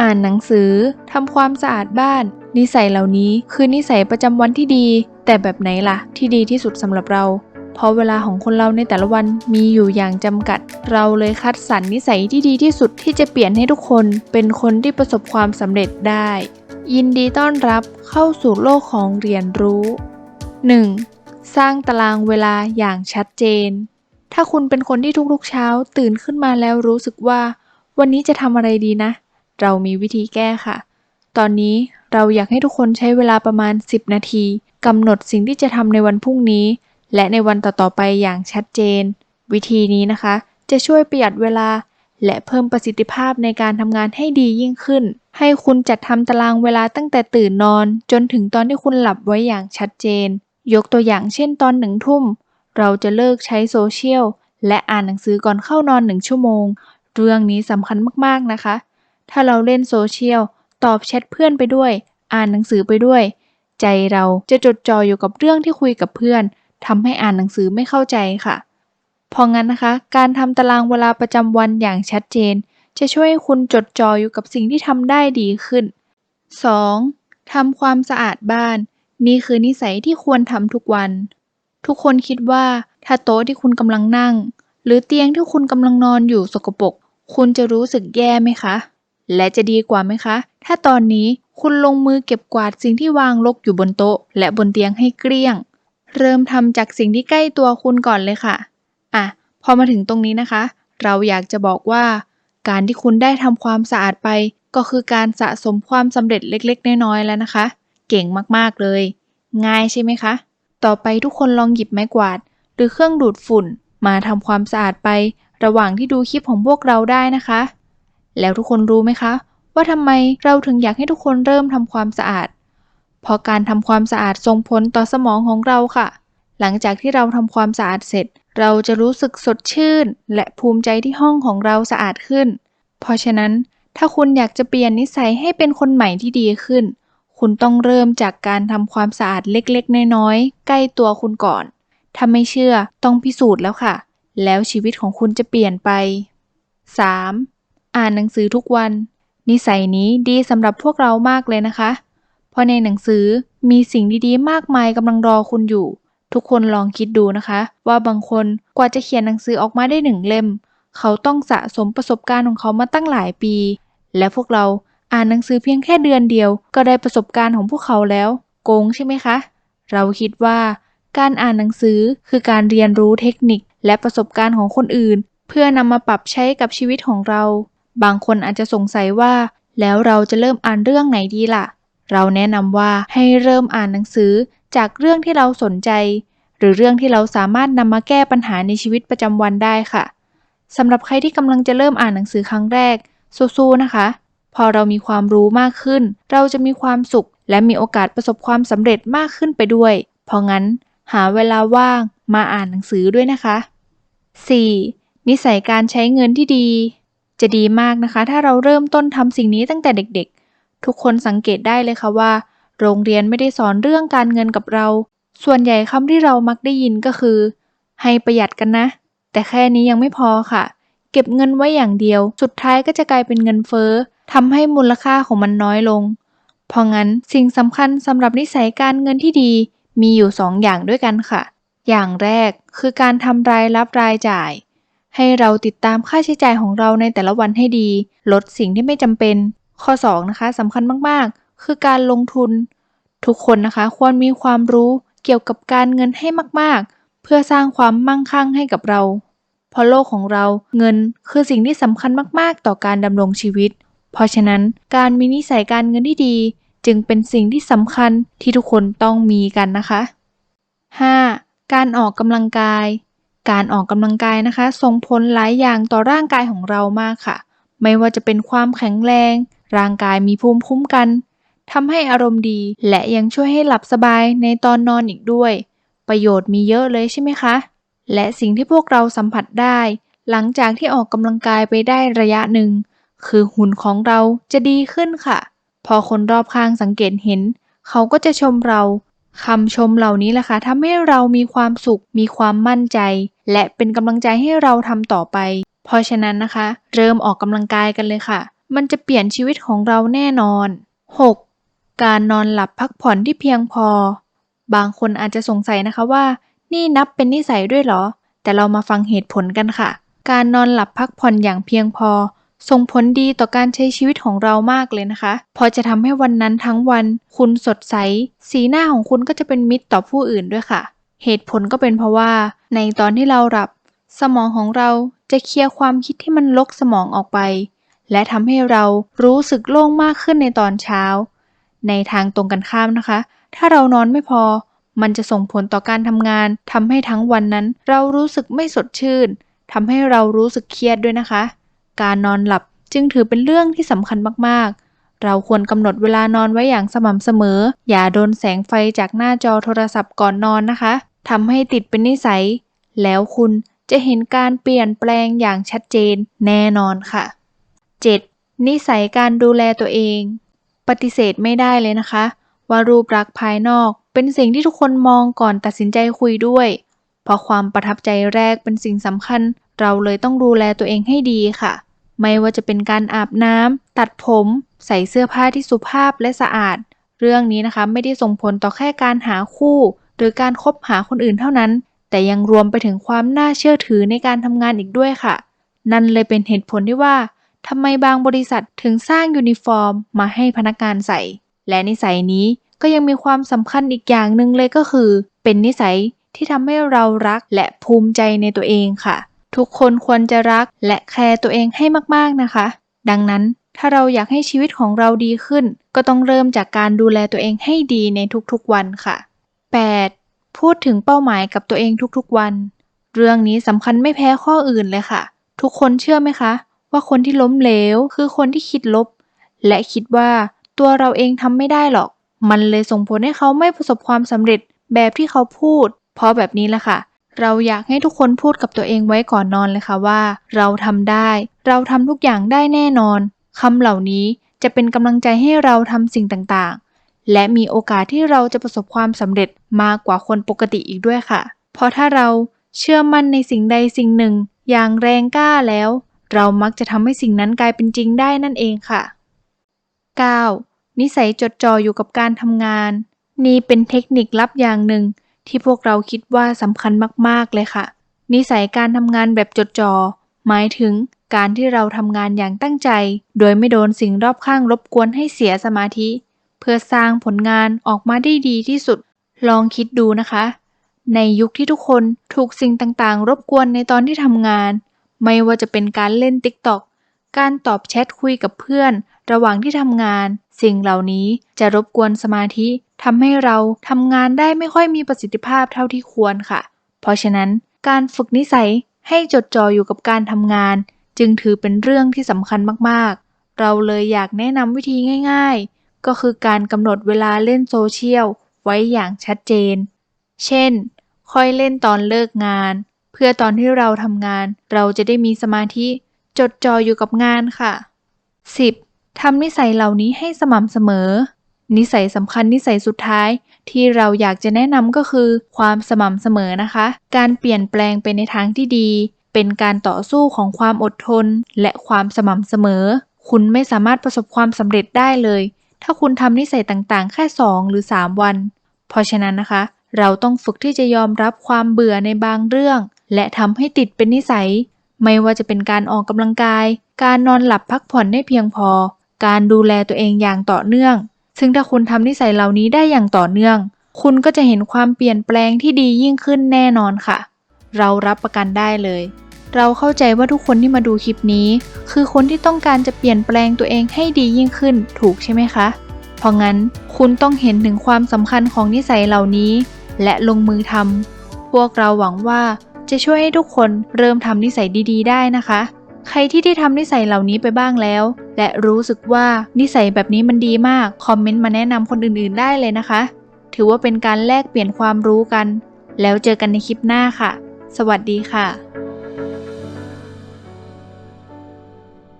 อ่านหนังสือทำความสะอาดบ้าน นิสัยเหล่านี้คือนิสัยประจำวันที่ดี แต่แบบไหนล่ะ ที่ดีที่สุดสำหรับเรา เพราะเวลาของคนเราในแต่ละวันมีอยู่อย่างจำกัด เราเลยคัดสรรนิสัยที่ดีที่สุดที่จะเปลี่ยนให้ทุกคนเป็นคนที่ประสบความสำเร็จได้ ยินดีต้อนรับเข้าสู่โลกของเรียนรู้ 1. สร้างตารางเวลาอย่างชัดเจน ถ้าคุณเป็นคนที่ทุกๆเช้าตื่นขึ้นมาแล้วรู้สึกว่า วันนี้จะทำอะไรดีนะ เรามีวิธีแก้ค่ะ ตอนนี้เราอยากให้ทุกคนใช้เวลาประมาณ 10 นาทีกำหนดสิ่งที่จะทำในวันพรุ่งนี้ และในวันต่อๆไปอย่างชัดเจน วิธีนี้นะคะ จะช่วยประหยัดเวลา และเพิ่มประสิทธิภาพในการทำงานให้ดียิ่งขึ้น ให้คุณจัดทำตารางเวลาตั้งแต่ตื่นนอน จนถึงตอนที่คุณหลับไว้อย่างชัดเจน ยกตัวอย่างเช่นตอนหนึ่งทุ่ม เราจะเลิกใช้โซเชียลและอ่านหนังสือก่อนเข้านอนหนึ่งชั่วโมง เรื่องนี้สำคัญมากๆนะคะ ถ้าเราเล่นโซเชียล ตอบแชทเพื่อนไปด้วย อ่านหนังสือไปด้วย ใจเราจะจดจ่ออยู่กับเรื่องที่คุยกับเพื่อนทำให้อ่านหนังสือไม่เข้าใจค่ะพราะงั้นนะคะ การทำตารางเวลาประจำวันอย่างชัดเจน จะช่วยให้คุณจดจ่ออยู่กับสิ่งที่ทำได้ดีขึ้น 2. ทำความสะอาดบ้าน นี่คือนิสัยที่ควรทำทุกวัน ทุกคนคิดว่าถ้าโต๊ะที่คุณกำลังนั่ง หรือเตียงที่คุณกำลังนอนอยู่สกปรกคุณจะรู้สึกแย่ไหมคะ และจะดีกว่าไหมคะ ถ้าตอนนี้คุณลงมือเก็บกวาดสิ่งที่วางรกอยู่บนโต๊ะ และบนเตียงให้เกลี้ยง เริ่มทำจากสิ่งที่ใกล้ตัวคุณก่อนเลยค่ะ อะ พอมาถึงตรงนี้นะคะ เราอยากจะบอกว่า การที่คุณได้ทำความสะอาดไป ก็คือการสะสมความสำเร็จเล็กๆ น้อยๆแล้วนะคะ เก่งมากๆเลย ง่ายใช่ไหมคะ ต่อไปทุกคนลองหยิบไม้กวาด หรือเครื่องดูดฝุ่น มาทำความสะอาดไประหว่างที่ดูคลิปของพวกเราได้นะคะ แล้วทุกคนรู้ไหมคะ ว่าทำไมเราถึงอยากให้ทุกคนเริ่มทำความสะอาด เพราะการทำความสะอาดส่งผลต่อสมองของเราค่ะ หลังจากที่เราทำความสะอาดเสร็จ เราจะรู้สึกสดชื่น และภูมิใจที่ห้องของเราสะอาดขึ้น เพราะฉะนั้น ถ้าคุณอยากจะเปลี่ยนนิสัยให้เป็นคนใหม่ที่ดีขึ้น คุณต้องเริ่มจากการทำความสะอาดเล็กๆ น้อยๆ ใกล้ตัวคุณก่อน ถ้าไม่เชื่อต้องพิสูจน์แล้วค่ะ แล้วชีวิตของคุณจะเปลี่ยนไป 3. อ่านหนังสือทุกวัน นิสัยนี้ดีสำหรับพวกเรามากเลยนะคะ เพราะในหนังสือมีสิ่งดีๆ มากมายกำลังรอคุณอยู่ ทุกคนลองคิดดูนะคะ ว่าบางคนกว่าจะเขียนหนังสือออกมาได้หนึ่งเล่ม เขาต้องสะสมประสบการณ์ของเขามาตั้งหลายปี และพวกเราอ่านหนังสือเพียงแค่เดือนเดียว ก็ได้ประสบการณ์ของพวกเขาแล้ว โกงใช่ไหมคะ เราคิดว่าการอ่านหนังสือคือการเรียนรู้เทคนิคและประสบการณ์ของคนอื่น เพื่อนำมาปรับใช้กับชีวิตของเรา บางคนอาจจะสงสัยว่า แล้วเราจะเริ่มอ่านเรื่องไหนดีล่ะ เราแนะนำว่าให้เริ่มอ่านหนังสือจากเรื่องที่เราสนใจ หรือเรื่องที่เราสามารถนำมาแก้ปัญหาในชีวิตประจำวันได้ค่ะสำหรับใครที่กำลังจะเริ่มอ่านหนังสือครั้งแรกสู้ๆนะคะ พอเรามีความรู้มากขึ้น เราจะมีความสุข และมีโอกาสประสบความสำเร็จมากขึ้นไปด้วย เพราะงั้นหาเวลาว่างมาอ่านหนังสือด้วยนะคะ 4. นิสัยการใช้เงินที่ดี จะดีมากนะคะ ถ้าเราเริ่มต้นทำสิ่งนี้ตั้งแต่เด็กๆ ทุกคนสังเกตได้เลยค่ะว่า โรงเรียนไม่ได้สอนเรื่องการเงินกับเรา ส่วนใหญ่คำที่เรามักได้ยินก็คือ ให้ประหยัดกันนะ แต่แค่นี้ยังไม่พอค่ะ เก็บเงินไว้อย่างเดียว สุดท้ายก็จะกลายเป็นเงินเฟ้อทำให้มูลค่าของมันน้อยลง เพราะงั้นสิ่งสำคัญสำหรับนิสัยการเงินที่ดีมีอยู่สองอย่างด้วยกันค่ะ อย่างแรกคือการทำรายรับรายจ่าย ให้เราติดตามค่าใช้จ่ายของเราในแต่ละวันให้ดี ลดสิ่งที่ไม่จำเป็น ข้อ 2 นะคะสำคัญมากๆ คือการลงทุน ทุกคนนะคะควรมีความรู้เกี่ยวกับการเงินให้มากๆ เพื่อสร้างความมั่งคั่งให้กับเรา เพราะโลกของเราเงินคือสิ่งที่สำคัญมากๆ ต่อการดำรงชีวิต เพราะฉะนั้นการมีนิสัยการเงินที่ดี จึงเป็นสิ่งที่สำคัญที่ทุกคนต้องมีกันนะคะ 5. การออกกำลังกาย การออกกำลังกายนะคะ ส่งผลหลายอย่างต่อร่างกายของเรามากค่ะ ไม่ว่าจะเป็นความแข็งแรง ร่างกายมีภูมิคุ้มกันทำให้อารมณ์ดี และยังช่วยให้หลับสบายในตอนนอนอีกด้วย ประโยชน์มีเยอะเลยใช่ไหมคะ และสิ่งที่พวกเราสัมผัสได้ หลังจากที่ออกกำลังกายไปได้ระยะหนึ่ง คือหุ่นของเราจะดีขึ้นค่ะ พอคนรอบข้างสังเกตเห็น เขาก็จะชมเรา คำชมเหล่านี้แหละค่ะทำให้เรามีความสุข มีความมั่นใจ และเป็นกำลังใจให้เราทำต่อไป เพราะฉะนั้นนะคะ เริ่มออกกำลังกายกันเลยค่ะ มันจะเปลี่ยนชีวิตของเราแน่นอน 6. การนอนหลับพักผ่อนที่เพียงพอ บางคนอาจจะสงสัยนะคะว่า นี่นับเป็นนิสัยด้วยเหรอ แต่เรามาฟังเหตุผลกันค่ะ การนอนหลับพักผ่อนอย่างเพียงพอ ส่งผลดีต่อการใช้ชีวิตของเรามากเลยนะคะเพราะจะทำให้วันนั้นทั้งวัน คุณสดใส สีหน้าของคุณก็จะเป็นมิตรต่อผู้อื่นด้วยค่ะ เหตุผลก็เป็นเพราะว่า ในตอนที่เราหลับ สมองของเราจะเคลียร์ความคิดที่มันลกสมองออกไป และทำให้เรารู้สึกโล่งมากขึ้นในตอนเช้า ในทางตรงกันข้ามนะคะ ถ้าเรานอนไม่พอ มันจะส่งผลต่อการทำงานทำให้ทั้งวันนั้น เรารู้สึกไม่สดชื่นทำให้เรารู้สึกเครียดด้วยนะคะ การนอนหลับจึงถือเป็นเรื่องที่สำคัญมากๆ เราควรกำหนดเวลานอนไว้อย่างสม่ำเสมอ อย่าโดนแสงไฟจากหน้าจอโทรศัพท์ก่อนนอนนะคะทำให้ติดเป็นนิสัย แล้วคุณจะเห็นการเปลี่ยนแปลงอย่างชัดเจนแน่นอนค่ะ 7. นิสัยการดูแลตัวเอง ปฏิเสธไม่ได้เลยนะคะ ว่ารูปลักษณ์ภายนอกเป็นสิ่งที่ทุกคนมองก่อนตัดสินใจคุยด้วย เพราะความประทับใจแรกเป็นสิ่งสำคัญ เราเลยต้องดูแลตัวเองให้ดีค่ะ ไม่ว่าจะเป็นการอาบน้ำตัดผม ใส่เสื้อผ้าที่สุภาพและสะอาด เรื่องนี้นะคะไม่ได้ส่งผลต่อแค่การหาคู่ หรือการคบหาคนอื่นเท่านั้น แต่ยังรวมไปถึงความน่าเชื่อถือในการทำงานอีกด้วยค่ะ นั่นเลยเป็นเหตุผลที่ว่าทำไมบางบริษัทถึงสร้างยูนิฟอร์ม มาให้พนักงานใส่ และนิสัยนี้ก็ยังมีความสำคัญอีกอย่างหนึ่งเลยก็คือ เป็นนิสัยที่ทำให้เรารักและภูมิใจในตัวเองค่ะ ทุกคนควรจะรักและแคร์ตัวเองให้มากๆนะคะ ดังนั้นถ้าเราอยากให้ชีวิตของเราดีขึ้น ก็ต้องเริ่มจากการดูแลตัวเองให้ดีในทุกๆวันค่ะ 8. พูดถึงเป้าหมายกับตัวเองทุกๆวัน เรื่องนี้สำคัญไม่แพ้ข้ออื่นเลยค่ะ ทุกคนเชื่อไหมคะ ว่าคนที่ล้มเหลวคือคนที่คิดลบ และคิดว่าตัวเราเองทำไม่ได้หรอก มันเลยส่งผลให้เขาไม่ประสบความสำเร็จแบบที่เขาพูด เพราะแบบนี้แหละค่ะ เราอยากให้ทุกคนพูดกับตัวเองไว้ก่อนนอนเลยค่ะว่า เราทำได้ เราทำทุกอย่างได้แน่นอนคำเหล่านี้จะเป็นกำลังใจให้เราทำสิ่งต่างๆ และมีโอกาสที่เราจะประสบความสำเร็จมากกว่าคนปกติอีกด้วยค่ะ เพราะถ้าเราเชื่อมั่นในสิ่งใดสิ่งหนึ่ง อย่างแรงกล้าแล้ว เรามักจะทำให้สิ่งนั้นกลายเป็นจริงได้นั่นเองค่ะ 9. นิสัยจดจ่ออยู่กับการทำงาน นี่เป็นเทคนิคลับอย่างหนึ่ง ที่พวกเราคิดว่าสำคัญมากๆเลยค่ะ นิสัยการทำงานแบบจดจ่อหมายถึงการที่เราทำงานอย่างตั้งใจ โดยไม่โดนสิ่งรอบข้างรบกวนให้เสียสมาธิ เพื่อสร้างผลงานออกมาได้ดีที่สุด ลองคิดดูนะคะ ในยุคที่ทุกคนถูกสิ่งต่างๆ รบกวนในตอนที่ทำงาน ไม่ว่าจะเป็นการเล่น TikTok ก การตอบแชทคุยกับเพื่อน ระหว่างที่ทำงาน สิ่งเหล่านี้จะรบกวนสมาธิทำให้เราทำงานได้ไม่ค่อยมีประสิทธิภาพเท่าที่ควรค่ะ เพราะฉะนั้นการฝึกนิสัยให้จดจ่ออยู่กับการทำงาน จึงถือเป็นเรื่องที่สำคัญมากๆ เราเลยอยากแนะนำวิธีง่าย ๆ ก็คือการกำหนดเวลาเล่นโซเชียลไว้อย่างชัดเจน เช่น ค่อยเล่นตอนเลิกงาน เพื่อตอนที่เราทำงาน เราจะได้มีสมาธิ จดจ่ออยู่กับงานค่ะ 10. ทำนิสัยเหล่านี้ให้สม่ำเสมอ นิสัยสำคัญนิสัยสุดท้าย ที่เราอยากจะแนะนำก็คือ ความสม่ำเสมอนะคะ การเปลี่ยนแปลงไปในทางที่ดี เป็นการต่อสู้ของความอดทน และความสม่ำเสมอ คุณไม่สามารถประสบความสำเร็จได้เลย ถ้าคุณทำนิสัยต่างๆ แค่ 2 หรือ 3 วัน เพราะฉะนั้นนะคะ เราต้องฝึกที่จะยอมรับความเบื่อในบางเรื่อง และทำให้ติดเป็นนิสัย ไม่ว่าจะเป็นการออกกำลังกาย การนอนหลับพักผ่อนได้เพียงพอ การดูแลตัวเองอย่างต่อเนื่อง ซึ่งถ้าคุณทำนิสัยเหล่านี้ได้อย่างต่อเนื่อง คุณก็จะเห็นความเปลี่ยนแปลงที่ดียิ่งขึ้นแน่นอนค่ะ เรารับประกันได้เลย เราเข้าใจว่าทุกคนที่มาดูคลิปนี้ คือคนที่ต้องการจะเปลี่ยนแปลงตัวเองให้ดียิ่งขึ้นถูกใช่ไหมคะ เพราะงั้นคุณต้องเห็นถึงความสำคัญของนิสัยเหล่านี้ และลงมือทำพวกเราหวังว่า จะช่วยให้ทุกคนเริ่มทำนิสัยดีๆ ได้นะคะ ใครที่ได้ทำนิสัยเหล่านี้ไปบ้างแล้ว และรู้สึกว่านิสัยแบบนี้มันดีมาก คอมเมนต์มาแนะนำคนอื่นๆได้เลยนะคะ ถือว่าเป็นการแลกเปลี่ยนความรู้กัน แล้วเจอกันในคลิปหน้าค่ะ สวัสดีค่ะ